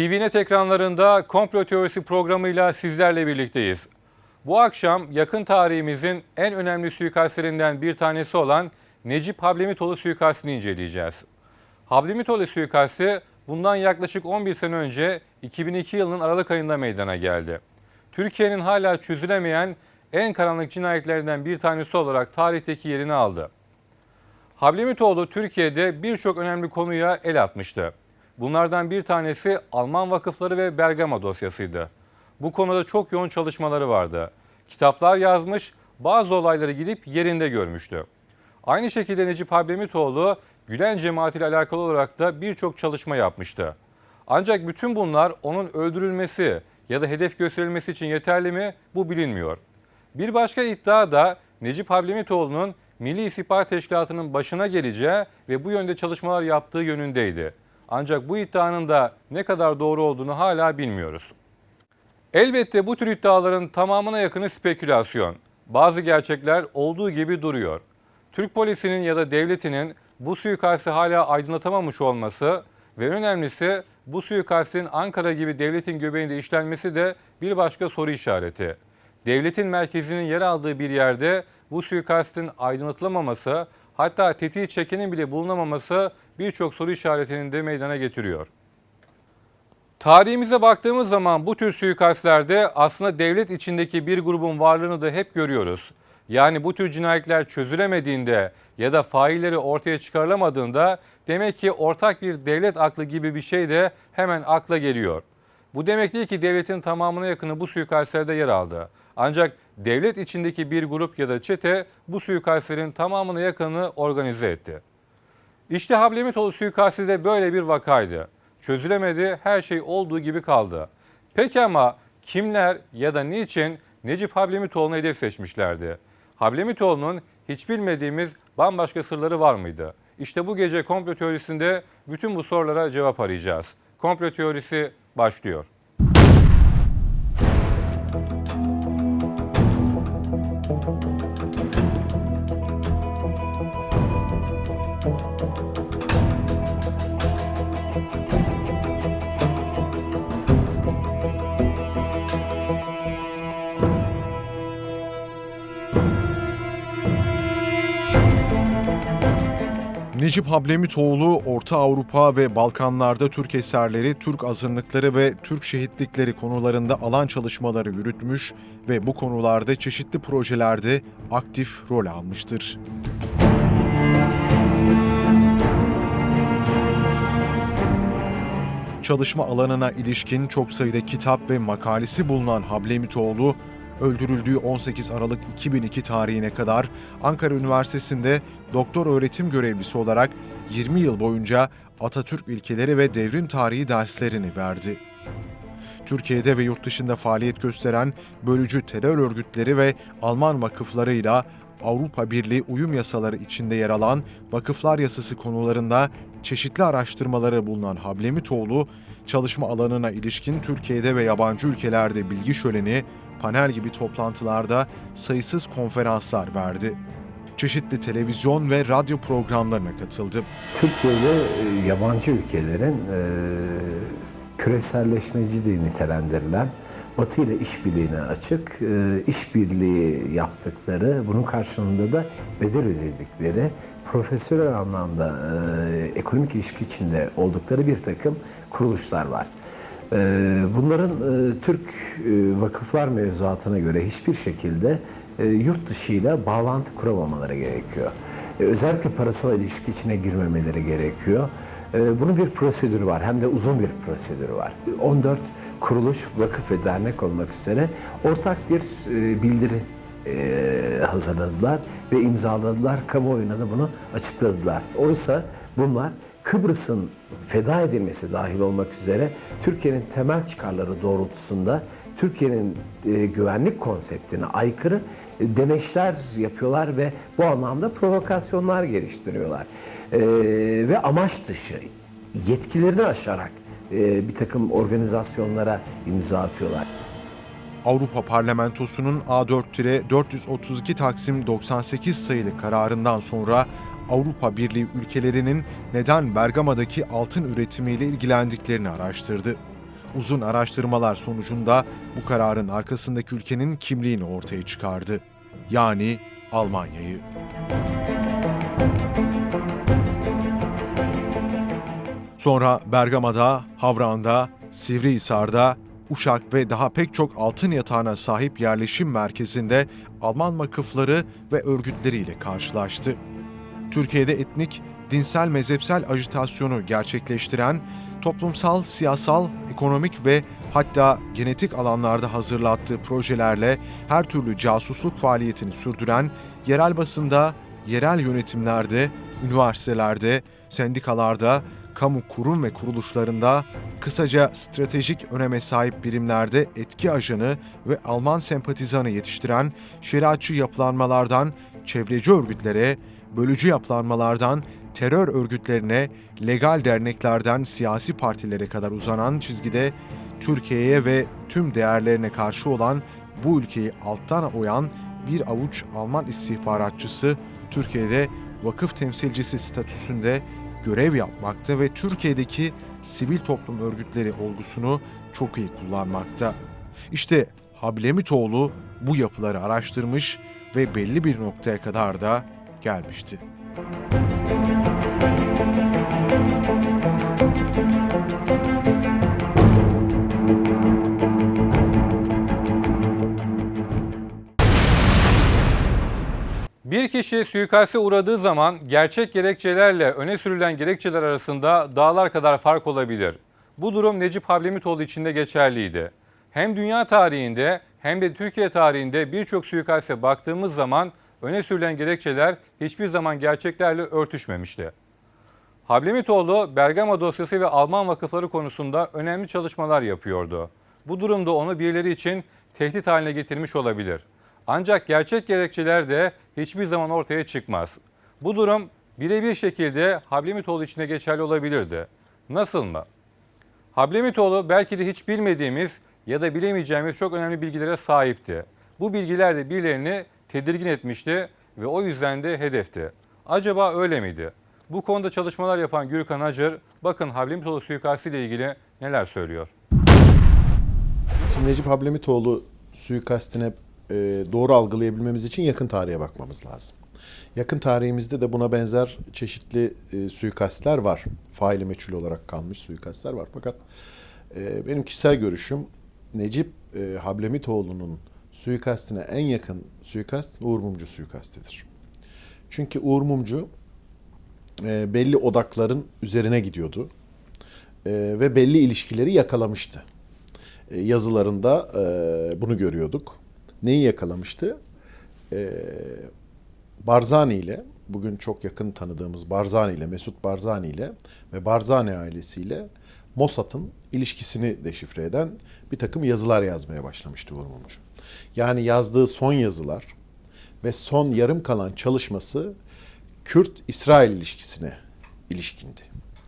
TVNet ekranlarında komplo teorisi programıyla sizlerle birlikteyiz. Bu akşam yakın tarihimizin en önemli suikastlerinden bir tanesi olan Necip Hablemitoğlu suikastini inceleyeceğiz. Hablemitoğlu suikasti bundan yaklaşık 11 sene önce 2002 yılının Aralık ayında meydana geldi. Türkiye'nin hala çözülemeyen en karanlık cinayetlerinden bir tanesi olarak tarihteki yerini aldı. Hablemitoğlu Türkiye'de birçok önemli konuya el atmıştı. Bunlardan bir tanesi Alman vakıfları ve Bergama dosyasıydı. Bu konuda çok yoğun çalışmaları vardı. Kitaplar yazmış, bazı olayları gidip yerinde görmüştü. Aynı şekilde Necip Hablemitoğlu Gülen cemaatiyle alakalı olarak da birçok çalışma yapmıştı. Ancak bütün bunlar onun öldürülmesi ya da hedef gösterilmesi için yeterli mi bu bilinmiyor. Bir başka iddia da Necip Hablemitoğlu'nun Milli İstihbarat Teşkilatı'nın başına geleceği ve bu yönde çalışmalar yaptığı yönündeydi. Ancak bu iddianın da ne kadar doğru olduğunu hala bilmiyoruz. Elbette bu tür iddiaların tamamına yakını spekülasyon. Bazı gerçekler olduğu gibi duruyor. Türk polisinin ya da devletinin bu suikasti hala aydınlatamamış olması ve en önemlisi bu suikastin Ankara gibi devletin göbeğinde işlenmesi de bir başka soru işareti. Devletin merkezinin yer aldığı bir yerde bu suikastin aydınlatılamaması hatta tetiği çekenin bile bulunamaması birçok soru işaretini de meydana getiriyor. Tarihimize baktığımız zaman bu tür suikastlerde aslında devlet içindeki bir grubun varlığını da hep görüyoruz. Yani bu tür cinayetler çözülemediğinde ya da failleri ortaya çıkarılamadığında demek ki ortak bir devlet aklı gibi bir şey de hemen akla geliyor. Bu demek değil ki devletin tamamına yakını bu suikastlerde yer aldı. Ancak devlet içindeki bir grup ya da çete bu suikastlerin tamamına yakını organize etti. İşte Hablemitoğlu suikasti de böyle bir vakaydı. Çözülemedi, her şey olduğu gibi kaldı. Peki ama kimler ya da niçin Necip Hablemitoğlu'nu hedef seçmişlerdi? Hablemitoğlu'nun hiç bilmediğimiz bambaşka sırları var mıydı? İşte bu gece komplo teorisinde bütün bu sorulara cevap arayacağız. Komplo teorisi başlıyor. Necip Hablemitoğlu, Orta Avrupa ve Balkanlarda Türk eserleri, Türk azınlıkları ve Türk şehitlikleri konularında alan çalışmaları yürütmüş ve bu konularda çeşitli projelerde aktif rol almıştır. Çalışma alanına ilişkin çok sayıda kitap ve makalesi bulunan Hablemitoğlu, öldürüldüğü 18 Aralık 2002 tarihine kadar Ankara Üniversitesi'nde doktor öğretim görevlisi olarak 20 yıl boyunca Atatürk ilkeleri ve devrim tarihi derslerini verdi. Türkiye'de ve yurt dışında faaliyet gösteren bölücü terör örgütleri ve Alman vakıflarıyla Avrupa Birliği uyum yasaları içinde yer alan vakıflar yasası konularında çeşitli araştırmaları bulunan Hablemitoğlu, çalışma alanına ilişkin Türkiye'de ve yabancı ülkelerde bilgi şöleni, panel gibi toplantılarda sayısız konferanslar verdi. Çeşitli televizyon ve radyo programlarına katıldı. Türkiye'de e, yabancı ülkelerin e, küreselleşmeci nitelendirilen Batı ile işbirliğine açık, e, işbirliği yaptıkları, bunun karşılığında da bedel ödedikleri, profesyonel anlamda e, ekonomik ilişki içinde oldukları bir takım kuruluşlar var. E, bunların e, Türk e, vakıflar mevzuatına göre hiçbir şekilde e, yurt dışıyla bağlantı kuramamaları gerekiyor. Özellikle parasal ilişki içine girmemeleri gerekiyor. Bunun bir prosedürü var, hem de uzun bir prosedürü var. 14 kuruluş, vakıf ve dernek olmak üzere ortak bir bildiri hazırladılar ve imzaladılar. Kamuoyuna da bunu açıkladılar. Oysa bunlar Kıbrıs'ın feda edilmesi dahil olmak üzere Türkiye'nin temel çıkarları doğrultusunda Türkiye'nin e, güvenlik konseptine aykırı e, demeçler yapıyorlar ve bu anlamda provokasyonlar geliştiriyorlar. E, ve amaç dışı, yetkilerini aşarak e, bir takım organizasyonlara imza atıyorlar. Avrupa Parlamentosu'nun A4-432 Taksim 98 sayılı kararından sonra Avrupa Birliği ülkelerinin neden Bergama'daki altın üretimiyle ilgilendiklerini araştırdı. Uzun araştırmalar sonucunda bu kararın arkasındaki ülkenin kimliğini ortaya çıkardı. Yani Almanya'yı. Sonra Bergama'da, Havran'da, Sivrihisar'da, Uşak ve daha pek çok altın yatağına sahip yerleşim merkezinde Alman vakıfları ve örgütleriyle karşılaştı. Türkiye'de etnik, dinsel mezhepsel ajitasyonu gerçekleştiren, toplumsal, siyasal, ekonomik ve hatta genetik alanlarda hazırlattığı projelerle her türlü casusluk faaliyetini sürdüren, yerel basında, yerel yönetimlerde, üniversitelerde, sendikalarda, kamu kurum ve kuruluşlarında, kısaca stratejik öneme sahip birimlerde etki ajanı ve Alman sempatizanı yetiştiren şeriatçı yapılanmalardan çevreci örgütlere, bölücü yapılanmalardan terör örgütlerine, legal derneklerden siyasi partilere kadar uzanan çizgide Türkiye'ye ve tüm değerlerine karşı olan bu ülkeyi alttan oyan bir avuç Alman istihbaratçısı Türkiye'de vakıf temsilcisi statüsünde görev yapmakta ve Türkiye'deki sivil toplum örgütleri olgusunu çok iyi kullanmakta. İşte Hablemitoğlu bu yapıları araştırmış ve belli bir noktaya kadar da gelmişti. Bir kişi suikaste uğradığı zaman gerçek gerekçelerle öne sürülen gerekçeler arasında dağlar kadar fark olabilir. Bu durum Necip Hablemitoğlu için de geçerliydi. Hem dünya tarihinde hem de Türkiye tarihinde birçok suikaste baktığımız zaman öne sürülen gerekçeler hiçbir zaman gerçeklerle örtüşmemişti. Hablemitoğlu, Bergama dosyası ve Alman vakıfları konusunda önemli çalışmalar yapıyordu. Bu durumda onu birileri için tehdit haline getirmiş olabilir. Ancak gerçek gerekçeler de hiçbir zaman ortaya çıkmaz. Bu durum birebir şekilde Hablemitoğlu için de geçerli olabilirdi. Nasıl mı? Hablemitoğlu belki de hiç bilmediğimiz ya da bilemeyeceğimiz çok önemli bilgilere sahipti. Bu bilgiler de birilerini tedirgin etmişti ve o yüzden de hedefti. Acaba öyle miydi? Bu konuda çalışmalar yapan Gürkan Acır, bakın Hablemitoğlu suikastı ile ilgili neler söylüyor. Şimdi Necip Hablemitoğlu suikastine doğru algılayabilmemiz için yakın tarihe bakmamız lazım. Yakın tarihimizde de buna benzer çeşitli e, suikastler var. Faili meçhul olarak kalmış suikastler var. Fakat e, benim kişisel görüşüm Necip e, Hablemitoğlu'nun suikastine en yakın suikast Uğur Mumcu suikastidir. Çünkü Uğur Mumcu e, belli odakların üzerine gidiyordu E, ve belli ilişkileri yakalamıştı. E, yazılarında e, bunu görüyorduk. Neyi yakalamıştı? E, Barzani ile, bugün çok yakın tanıdığımız Barzani ile, Mesut Barzani ile ve Barzani ailesiyle Mossad'ın ilişkisini deşifre eden bir takım yazılar yazmaya başlamıştı Uğur Mumcu. Yani yazdığı son yazılar ve son yarım kalan çalışması Kürt-İsrail ilişkisine ilişkindi.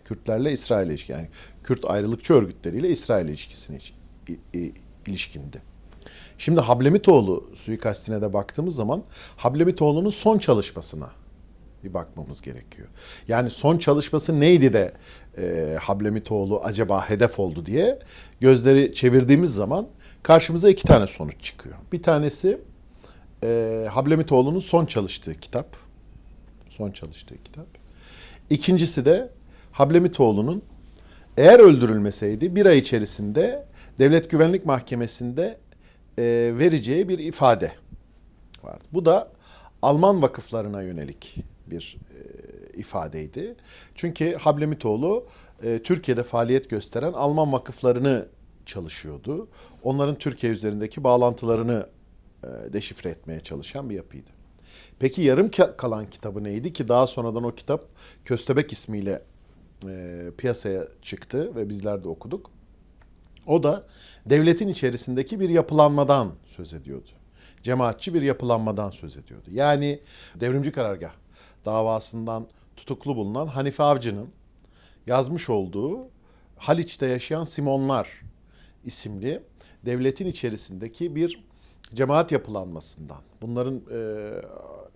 Kürtlerle İsrail ilişki yani Kürt ayrılıkçı örgütleriyle İsrail ilişkisine ilişkindi. Şimdi Hablemitoğlu suikastine de baktığımız zaman Hablemitoğlu'nun son çalışmasına bir bakmamız gerekiyor. Yani son çalışması neydi de e, Hablemitoğlu acaba hedef oldu diye gözleri çevirdiğimiz zaman karşımıza iki tane sonuç çıkıyor. Bir tanesi e, Hablemitoğlu'nun son çalıştığı kitap. Son çalıştığı kitap. İkincisi de Hablemitoğlu'nun eğer öldürülmeseydi bir ay içerisinde Devlet Güvenlik Mahkemesi'nde e, vereceği bir ifade vardı. Bu da Alman vakıflarına yönelik bir e, ifadeydi. Çünkü Hablemitoğlu e, Türkiye'de faaliyet gösteren Alman vakıflarını çalışıyordu. Onların Türkiye üzerindeki bağlantılarını e, deşifre etmeye çalışan bir yapıydı. Peki yarım ka- kalan kitabı neydi ki daha sonradan o kitap Köstebek ismiyle e, piyasaya çıktı ve bizler de okuduk. O da devletin içerisindeki bir yapılanmadan söz ediyordu. Cemaatçi bir yapılanmadan söz ediyordu. Yani devrimci karargah davasından tutuklu bulunan Hanife Avcı'nın yazmış olduğu Haliç'te yaşayan Simonlar isimli devletin içerisindeki bir cemaat yapılanmasından, bunların e,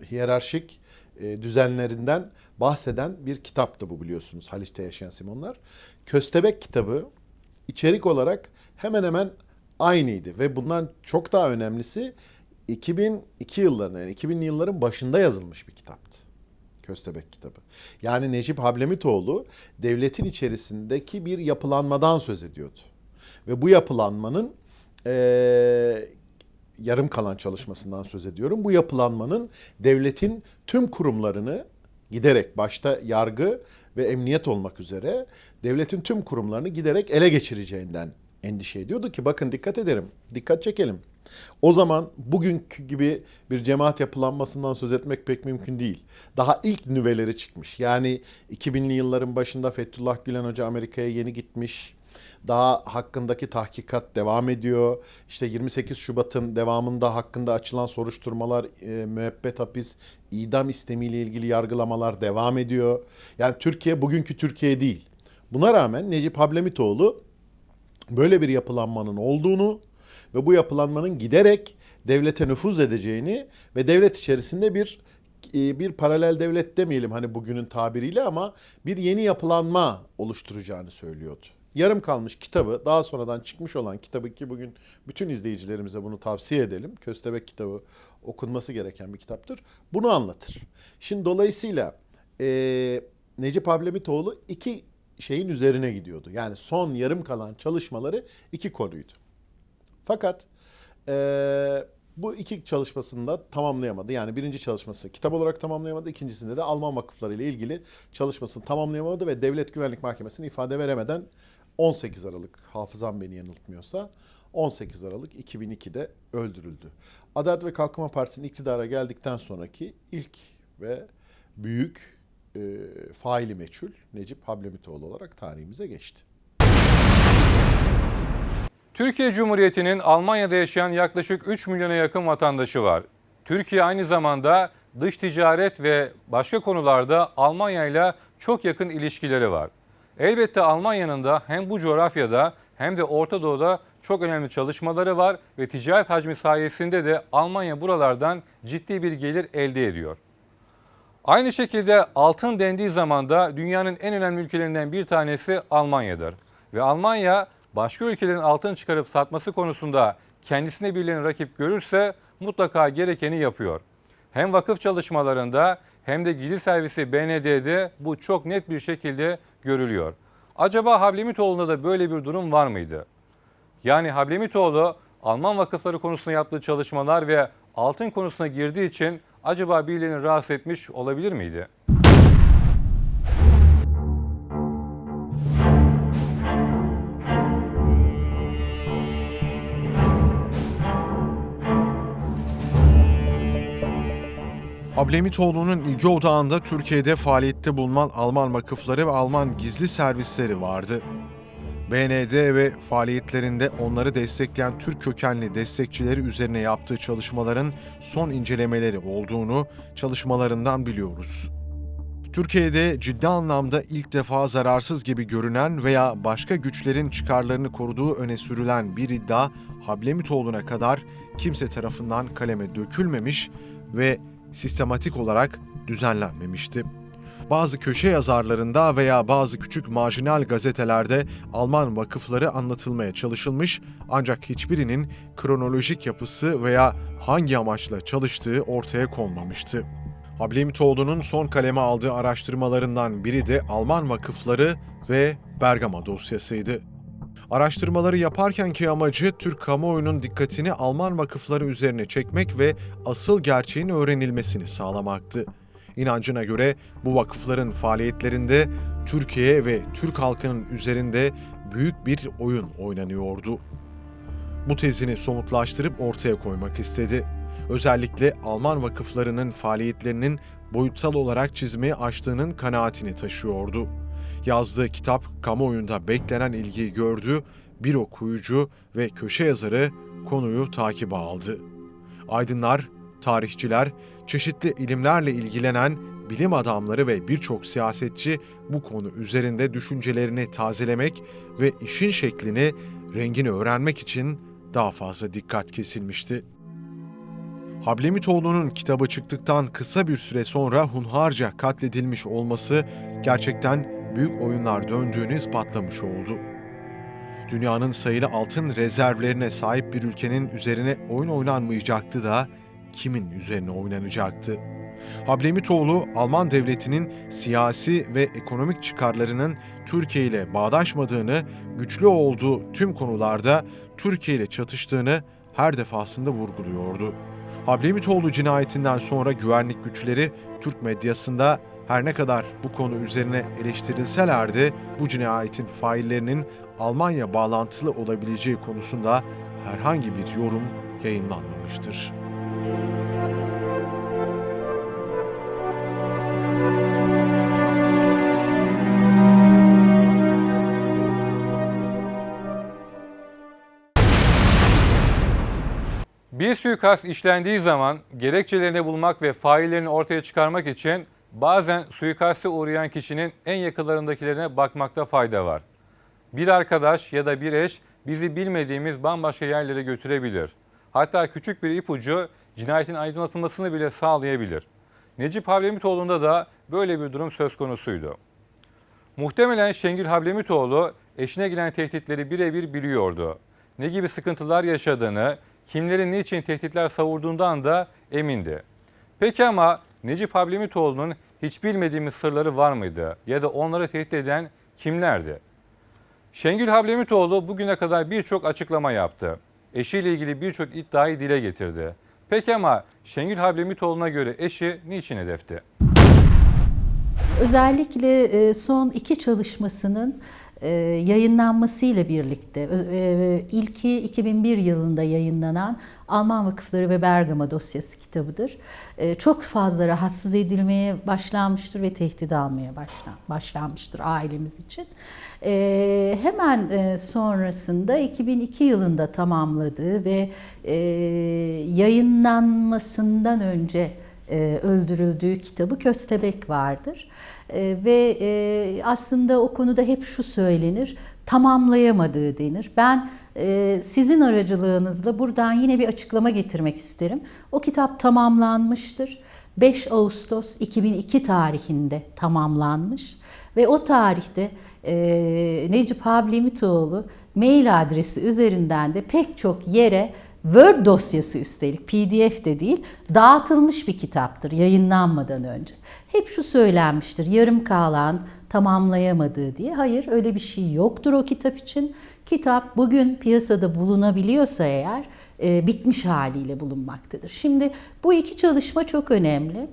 hiyerarşik e, düzenlerinden bahseden bir kitaptı bu biliyorsunuz Haliç'te yaşayan Simonlar. Köstebek kitabı içerik olarak hemen hemen aynıydı ve bundan çok daha önemlisi 2002 yıllarının yani 2000'li yılların başında yazılmış bir kitaptı. Köstebek kitabı. Yani Necip Hablemitoğlu devletin içerisindeki bir yapılanmadan söz ediyordu. Ve bu yapılanmanın eee, yarım kalan çalışmasından söz ediyorum. Bu yapılanmanın devletin tüm kurumlarını giderek başta yargı ve emniyet olmak üzere devletin tüm kurumlarını giderek ele geçireceğinden endişe ediyordu ki bakın dikkat ederim, dikkat çekelim. O zaman bugünkü gibi bir cemaat yapılanmasından söz etmek pek mümkün değil. Daha ilk nüveleri çıkmış. Yani 2000'li yılların başında Fethullah Gülen Hoca Amerika'ya yeni gitmiş. Daha hakkındaki tahkikat devam ediyor. İşte 28 Şubat'ın devamında hakkında açılan soruşturmalar, e, müebbet hapis, idam istemiyle ilgili yargılamalar devam ediyor. Yani Türkiye bugünkü Türkiye değil. Buna rağmen Necip Hablemitoğlu böyle bir yapılanmanın olduğunu ve bu yapılanmanın giderek devlete nüfuz edeceğini ve devlet içerisinde bir e, bir paralel devlet demeyelim hani bugünün tabiriyle ama bir yeni yapılanma oluşturacağını söylüyordu. Yarım kalmış kitabı daha sonradan çıkmış olan kitabı ki bugün bütün izleyicilerimize bunu tavsiye edelim. Köstebek kitabı okunması gereken bir kitaptır. Bunu anlatır. Şimdi dolayısıyla e, Necip Hablemitoğlu iki şeyin üzerine gidiyordu. Yani son yarım kalan çalışmaları iki konuydu. Fakat eee, bu iki çalışmasını da tamamlayamadı. Yani birinci çalışması kitap olarak tamamlayamadı. İkincisinde de Alman vakıfları ile ilgili çalışmasını tamamlayamadı ve Devlet Güvenlik Mahkemesi'ne ifade veremeden 18 Aralık hafızam beni yanıltmıyorsa 18 Aralık 2002'de öldürüldü. Adalet ve Kalkınma Partisi'nin iktidara geldikten sonraki ilk ve büyük e, faili meçhul Necip Hablemitoğlu olarak tarihimize geçti. Türkiye Cumhuriyeti'nin Almanya'da yaşayan yaklaşık 3 milyona yakın vatandaşı var. Türkiye aynı zamanda dış ticaret ve başka konularda Almanya ile çok yakın ilişkileri var. Elbette Almanya'nın da hem bu coğrafyada hem de Orta Doğu'da çok önemli çalışmaları var ve ticaret hacmi sayesinde de Almanya buralardan ciddi bir gelir elde ediyor. Aynı şekilde altın dendiği zaman da dünyanın en önemli ülkelerinden bir tanesi Almanya'dır. Ve Almanya başka ülkelerin altın çıkarıp satması konusunda kendisine birilerini rakip görürse mutlaka gerekeni yapıyor. Hem vakıf çalışmalarında hem de gizli servisi BND'de bu çok net bir şekilde görülüyor. Acaba Hablemitoğlu'nda da böyle bir durum var mıydı? Yani Hablemitoğlu Alman vakıfları konusunda yaptığı çalışmalar ve altın konusuna girdiği için acaba birilerini rahatsız etmiş olabilir miydi? Hablemitoğlu'nun ilgi odağında Türkiye'de faaliyette bulunan Alman vakıfları ve Alman gizli servisleri vardı. BND ve faaliyetlerinde onları destekleyen Türk kökenli destekçileri üzerine yaptığı çalışmaların son incelemeleri olduğunu çalışmalarından biliyoruz. Türkiye'de ciddi anlamda ilk defa zararsız gibi görünen veya başka güçlerin çıkarlarını koruduğu öne sürülen bir iddia Hablemitoğlu'na kadar kimse tarafından kaleme dökülmemiş ve sistematik olarak düzenlenmemişti. Bazı köşe yazarlarında veya bazı küçük marjinal gazetelerde Alman vakıfları anlatılmaya çalışılmış ancak hiçbirinin kronolojik yapısı veya hangi amaçla çalıştığı ortaya konmamıştı. Hablemitoğlu'nun son kaleme aldığı araştırmalarından biri de Alman vakıfları ve Bergama dosyasıydı. Araştırmaları yaparkenki amacı Türk kamuoyunun dikkatini Alman vakıfları üzerine çekmek ve asıl gerçeğin öğrenilmesini sağlamaktı. İnancına göre bu vakıfların faaliyetlerinde Türkiye ve Türk halkının üzerinde büyük bir oyun oynanıyordu. Bu tezini somutlaştırıp ortaya koymak istedi. Özellikle Alman vakıflarının faaliyetlerinin boyutsal olarak çizmeyi aştığının kanaatini taşıyordu. Yazdığı kitap kamuoyunda beklenen ilgiyi gördü, bir okuyucu ve köşe yazarı konuyu takibe aldı. Aydınlar, tarihçiler, çeşitli ilimlerle ilgilenen bilim adamları ve birçok siyasetçi bu konu üzerinde düşüncelerini tazelemek ve işin şeklini, rengini öğrenmek için daha fazla dikkat kesilmişti. Hablemitoğlu'nun kitabı çıktıktan kısa bir süre sonra hunharca katledilmiş olması gerçekten büyük oyunlar döndüğünü ispatlamış oldu. Dünyanın sayılı altın rezervlerine sahip bir ülkenin üzerine oyun oynanmayacaktı da kimin üzerine oynanacaktı? Hablemitoğlu, Alman devletinin siyasi ve ekonomik çıkarlarının Türkiye ile bağdaşmadığını, güçlü olduğu tüm konularda Türkiye ile çatıştığını her defasında vurguluyordu. Hablemitoğlu cinayetinden sonra güvenlik güçleri Türk medyasında her ne kadar bu konu üzerine eleştirilseler de bu cinayetin faillerinin Almanya bağlantılı olabileceği konusunda herhangi bir yorum yayınlanmamıştır. Bir suikast işlendiği zaman gerekçelerini bulmak ve faillerini ortaya çıkarmak için bazen suikaste uğrayan kişinin en yakınlarındakilerine bakmakta fayda var. Bir arkadaş ya da bir eş bizi bilmediğimiz bambaşka yerlere götürebilir. Hatta küçük bir ipucu cinayetin aydınlatılmasını bile sağlayabilir. Necip Havlemitoğlu'nda da böyle bir durum söz konusuydu. Muhtemelen Şengül Hablemitoğlu eşine gelen tehditleri birebir biliyordu. Ne gibi sıkıntılar yaşadığını, kimlerin niçin tehditler savurduğundan da emindi. Peki ama Necip Hablemitoğlu'nun hiç bilmediğimiz sırları var mıydı? Ya da onları tehdit eden kimlerdi? Şengül Hablemitoğlu bugüne kadar birçok açıklama yaptı. Eşiyle ilgili birçok iddiayı dile getirdi. Peki ama Şengül Hablemitoğlu'na göre eşi niçin hedefti? Özellikle e, son iki çalışmasının yayınlanmasıyla birlikte e, ilki 2001 yılında yayınlanan Alman Vakıfları ve Bergama dosyası kitabıdır. E, Çok fazla rahatsız edilmeye başlanmıştır ve tehdit almaya başlan- başlanmıştır ailemiz için. E, Hemen e, sonrasında 2002 yılında tamamladığı ve e, yayınlanmasından önce e, öldürüldüğü kitabı Köstebek vardır. E, ve e, aslında o konuda hep şu söylenir, tamamlayamadığı denir. Ben sizin aracılığınızla buradan yine bir açıklama getirmek isterim. O kitap tamamlanmıştır. 5 Ağustos 2002 tarihinde tamamlanmış ve o tarihte e, Necip Hablemitoğlu mail adresi üzerinden de pek çok yere Word dosyası üstelik PDF de değil dağıtılmış bir kitaptır yayınlanmadan önce. Hep şu söylenmiştir yarım kalan tamamlayamadığı diye. Hayır öyle bir şey yoktur o kitap için. Kitap bugün piyasada bulunabiliyorsa eğer e, bitmiş haliyle bulunmaktadır. Şimdi bu iki çalışma çok önemli.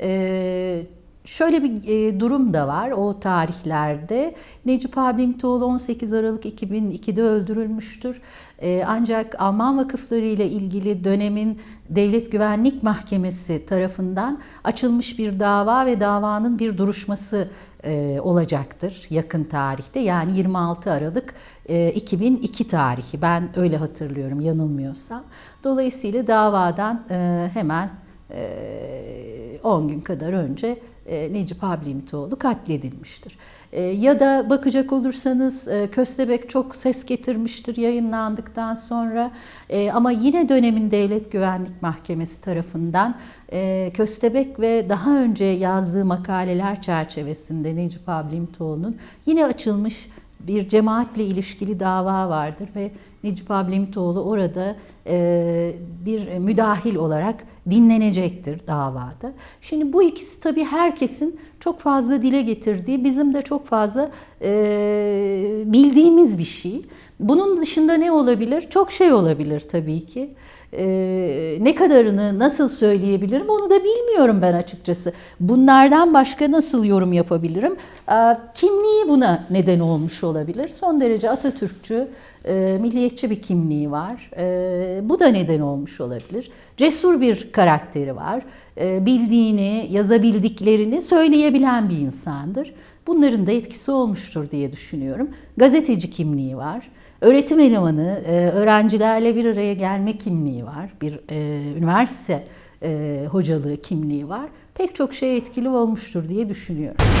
E, Şöyle bir e, durum da var o tarihlerde. Necip Hablemitoğlu 18 Aralık 2002'de öldürülmüştür. E, ancak Alman vakıfları ile ilgili dönemin Devlet Güvenlik Mahkemesi tarafından açılmış bir dava ve davanın bir duruşması e, olacaktır yakın tarihte. Yani 26 Aralık e, 2002 tarihi. Ben öyle hatırlıyorum yanılmıyorsam. Dolayısıyla davadan e, hemen e, 10 gün kadar önce e, Necip Hablemitoğlu katledilmiştir. E, Ya da bakacak olursanız e, Köstebek çok ses getirmiştir yayınlandıktan sonra E, ama yine dönemin Devlet Güvenlik Mahkemesi tarafından e, Köstebek ve daha önce yazdığı makaleler çerçevesinde Necip Hablemitoğlu'nun yine açılmış bir cemaatle ilişkili dava vardır ve Necip Hablemitoğlu orada e, bir müdahil olarak dinlenecektir davada. Şimdi bu ikisi tabii herkesin çok fazla dile getirdiği, bizim de çok fazla e, bildiğimiz bir şey. Bunun dışında ne olabilir? Çok şey olabilir tabii ki. Ee, ne kadarını nasıl söyleyebilirim onu da bilmiyorum ben açıkçası. Bunlardan başka nasıl yorum yapabilirim? Ee, kimliği buna neden olmuş olabilir. Son derece Atatürkçü, e, milliyetçi bir kimliği var. Ee, bu da neden olmuş olabilir. Cesur bir karakteri var. Ee, bildiğini, yazabildiklerini söyleyebilen bir insandır. Bunların da etkisi olmuştur diye düşünüyorum. Gazeteci kimliği var. Öğretim elemanı, e, öğrencilerle bir araya gelme kimliği var. Bir e, üniversite e, hocalığı kimliği var. Pek çok şey etkili olmuştur diye düşünüyorum.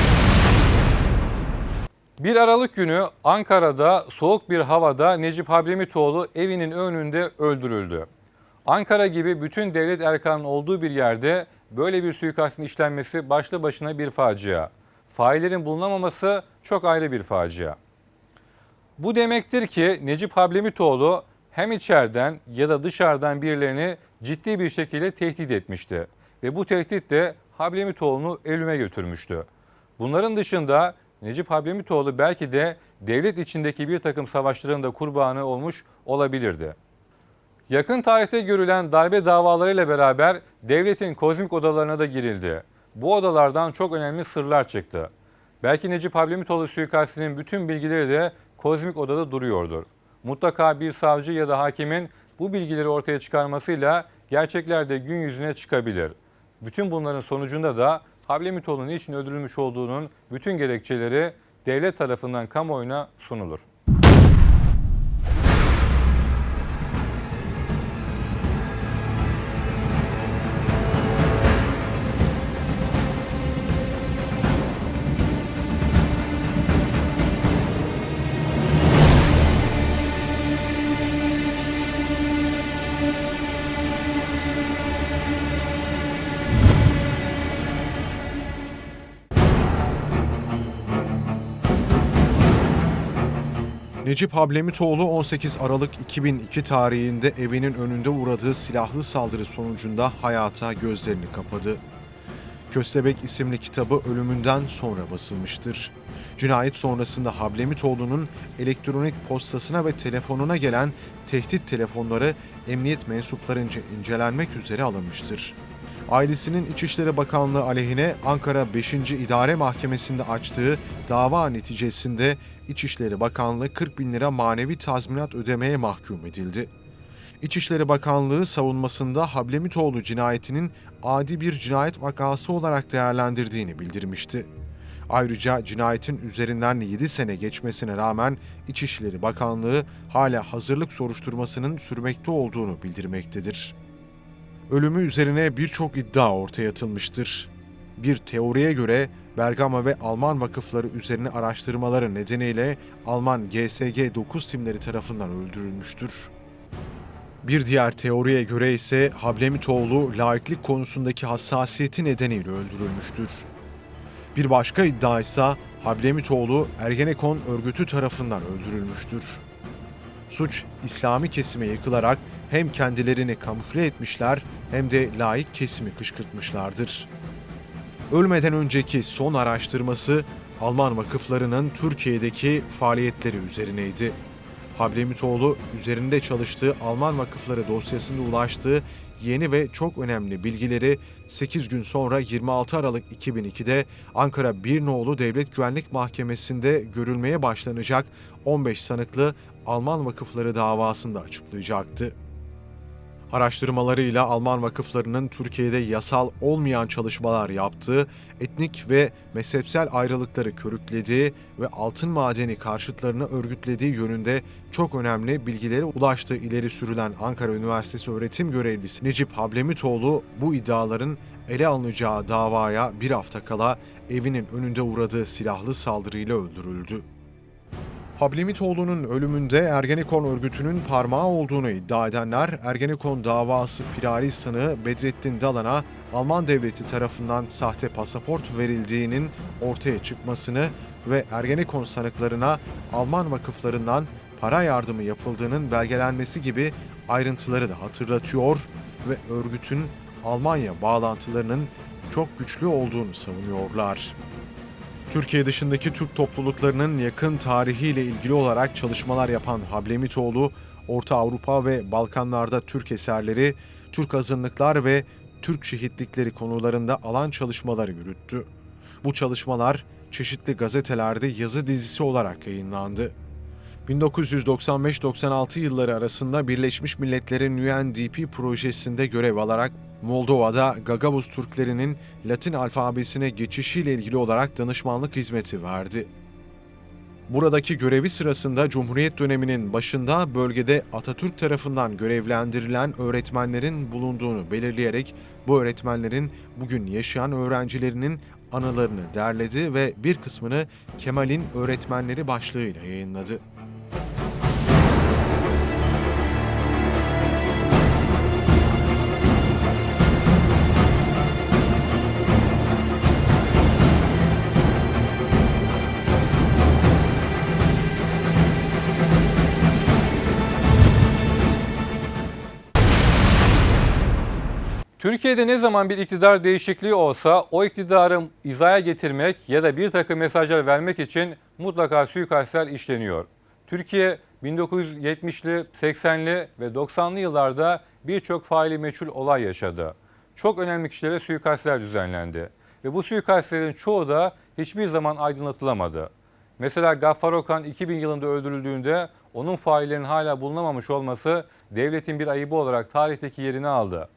1 Aralık günü Ankara'da soğuk bir havada Necip Hablemitoğlu evinin önünde öldürüldü. Ankara gibi bütün devlet erkanının olduğu bir yerde böyle bir suikastin işlenmesi başlı başına bir facia. Faillerin bulunamaması çok ayrı bir facia. Bu demektir ki Necip Hablemitoğlu hem içeriden ya da dışarıdan birilerini ciddi bir şekilde tehdit etmişti. Ve bu tehdit de Hablemitoğlu'nu ölüme götürmüştü. Bunların dışında Necip Hablemitoğlu belki de devlet içindeki bir takım savaşların da kurbanı olmuş olabilirdi. Yakın tarihte görülen darbe davalarıyla beraber devletin kozmik odalarına da girildi. Bu odalardan çok önemli sırlar çıktı. Belki Necip Hablemitoğlu suikastinin bütün bilgileri de kozmik odada duruyordur. Mutlaka bir savcı ya da hakimin bu bilgileri ortaya çıkarmasıyla gerçekler de gün yüzüne çıkabilir. Bütün bunların sonucunda da Hablemitoğlu'nun niçin öldürülmüş olduğunun bütün gerekçeleri devlet tarafından kamuoyuna sunulur. Necip Hablemitoğlu 18 Aralık 2002 tarihinde evinin önünde uğradığı silahlı saldırı sonucunda hayata gözlerini kapadı. Köstebek isimli kitabı ölümünden sonra basılmıştır. Cinayet sonrasında Hablemitoğlu'nun elektronik postasına ve telefonuna gelen tehdit telefonları emniyet mensuplarınca incelenmek üzere alınmıştır. Ailesinin İçişleri Bakanlığı aleyhine Ankara 5. İdare Mahkemesi'nde açtığı dava neticesinde İçişleri Bakanlığı 40 bin lira manevi tazminat ödemeye mahkum edildi. İçişleri Bakanlığı savunmasında Hablemitoğlu cinayetinin adi bir cinayet vakası olarak değerlendirdiğini bildirmişti. Ayrıca cinayetin üzerinden 7 sene geçmesine rağmen İçişleri Bakanlığı hala hazırlık soruşturmasının sürmekte olduğunu bildirmektedir. Ölümü üzerine birçok iddia ortaya atılmıştır. Bir teoriye göre Bergama ve Alman vakıfları üzerine araştırmaları nedeniyle Alman GSG 9 timleri tarafından öldürülmüştür. Bir diğer teoriye göre ise Hablemitoğlu laiklik konusundaki hassasiyeti nedeniyle öldürülmüştür. Bir başka iddia ise Hablemitoğlu Ergenekon örgütü tarafından öldürülmüştür. Suç İslami kesime yıkılarak hem kendilerini kamufle etmişler hem de laik kesimi kışkırtmışlardır. Ölmeden önceki son araştırması Alman vakıflarının Türkiye'deki faaliyetleri üzerineydi. Hablemitoğlu üzerinde çalıştığı Alman vakıfları dosyasında ulaştığı yeni ve çok önemli bilgileri 8 gün sonra 26 Aralık 2002'de Ankara Birnoğlu Devlet Güvenlik Mahkemesi'nde görülmeye başlanacak 15 sanıklı Alman vakıfları davasında açıklayacaktı. Araştırmalarıyla Alman vakıflarının Türkiye'de yasal olmayan çalışmalar yaptığı, etnik ve mezhepsel ayrılıkları körüklediği ve altın madeni karşıtlarını örgütlediği yönünde çok önemli bilgilere ulaştığı ileri sürülen Ankara Üniversitesi öğretim görevlisi Necip Hablemitoğlu bu iddiaların ele alınacağı davaya bir hafta kala evinin önünde uğradığı silahlı saldırıyla öldürüldü. Hablemitoğlu'nun ölümünde Ergenekon örgütünün parmağı olduğunu iddia edenler, Ergenekon davası firari sanığı Bedrettin Dalan'a Alman devleti tarafından sahte pasaport verildiğinin ortaya çıkmasını ve Ergenekon sanıklarına Alman vakıflarından para yardımı yapıldığının belgelenmesi gibi ayrıntıları da hatırlatıyor ve örgütün Almanya bağlantılarının çok güçlü olduğunu savunuyorlar. Türkiye dışındaki Türk topluluklarının yakın tarihiyle ilgili olarak çalışmalar yapan Hablemitoğlu, Orta Avrupa ve Balkanlarda Türk eserleri, Türk azınlıklar ve Türk şehitlikleri konularında alan çalışmaları yürüttü. Bu çalışmalar çeşitli gazetelerde yazı dizisi olarak yayınlandı. 1995-96 yılları arasında Birleşmiş Milletler'in UNDP projesinde görev alarak Moldova'da Gagavuz Türklerinin Latin alfabesine geçişiyle ilgili olarak danışmanlık hizmeti verdi. Buradaki görevi sırasında Cumhuriyet döneminin başında bölgede Atatürk tarafından görevlendirilen öğretmenlerin bulunduğunu belirleyerek bu öğretmenlerin bugün yaşayan öğrencilerinin anılarını derledi ve bir kısmını Kemal'in öğretmenleri başlığıyla yayınladı. Türkiye'de ne zaman bir iktidar değişikliği olsa o iktidarı izaya getirmek ya da bir takım mesajlar vermek için mutlaka suikastler işleniyor. Türkiye 1970'li, 80'li ve 90'lı yıllarda birçok faili meçhul olay yaşadı. Çok önemli kişilere suikastler düzenlendi. Ve bu suikastlerin çoğu da hiçbir zaman aydınlatılamadı. Mesela Gaffar Okan 2000 yılında öldürüldüğünde onun faillerinin hala bulunamamış olması devletin bir ayıbı olarak tarihteki yerini aldı.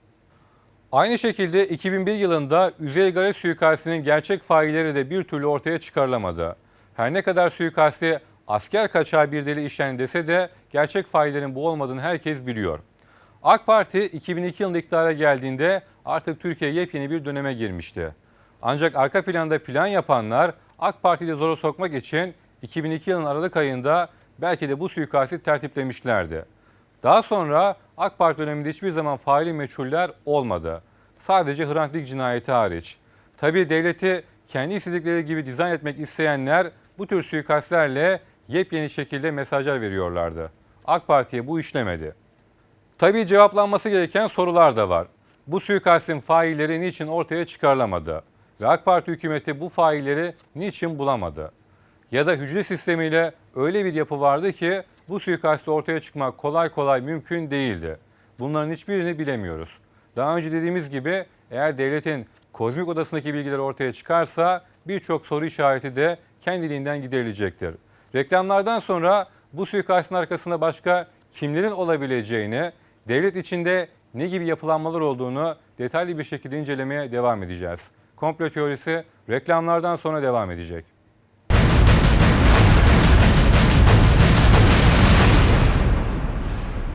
Aynı şekilde 2001 yılında Üzey Gare suikastinin gerçek failleri de bir türlü ortaya çıkarılamadı. Her ne kadar suikasti asker kaçağı bir deli işlendi dese de gerçek faillerin bu olmadığını herkes biliyor. AK Parti 2002 yılında iktidara geldiğinde artık Türkiye yepyeni bir döneme girmişti. Ancak arka planda plan yapanlar AK Parti'yi zora sokmak için 2002 yılının Aralık ayında belki de bu suikasti tertiplemişlerdi. Daha sonra AK Parti döneminde hiçbir zaman faili meçhuller olmadı. Sadece Hrant Dink cinayeti hariç. Tabii devleti kendi istedikleri gibi dizayn etmek isteyenler bu tür suikastlerle yepyeni şekilde mesajlar veriyorlardı. AK Parti'ye bu işlemedi. Tabii cevaplanması gereken sorular da var. Bu suikastin failleri niçin ortaya çıkarılamadı? Ve AK Parti hükümeti bu failleri niçin bulamadı? Ya da hücre sistemiyle öyle bir yapı vardı ki bu suikasti ortaya çıkmak kolay kolay mümkün değildi. Bunların hiçbirini bilemiyoruz. Daha önce dediğimiz gibi eğer devletin kozmik odasındaki bilgiler ortaya çıkarsa birçok soru işareti de kendiliğinden giderilecektir. Reklamlardan sonra bu suikastin arkasında başka kimlerin olabileceğini, devlet içinde ne gibi yapılanmalar olduğunu detaylı bir şekilde incelemeye devam edeceğiz. Komplo teorisi reklamlardan sonra devam edecek.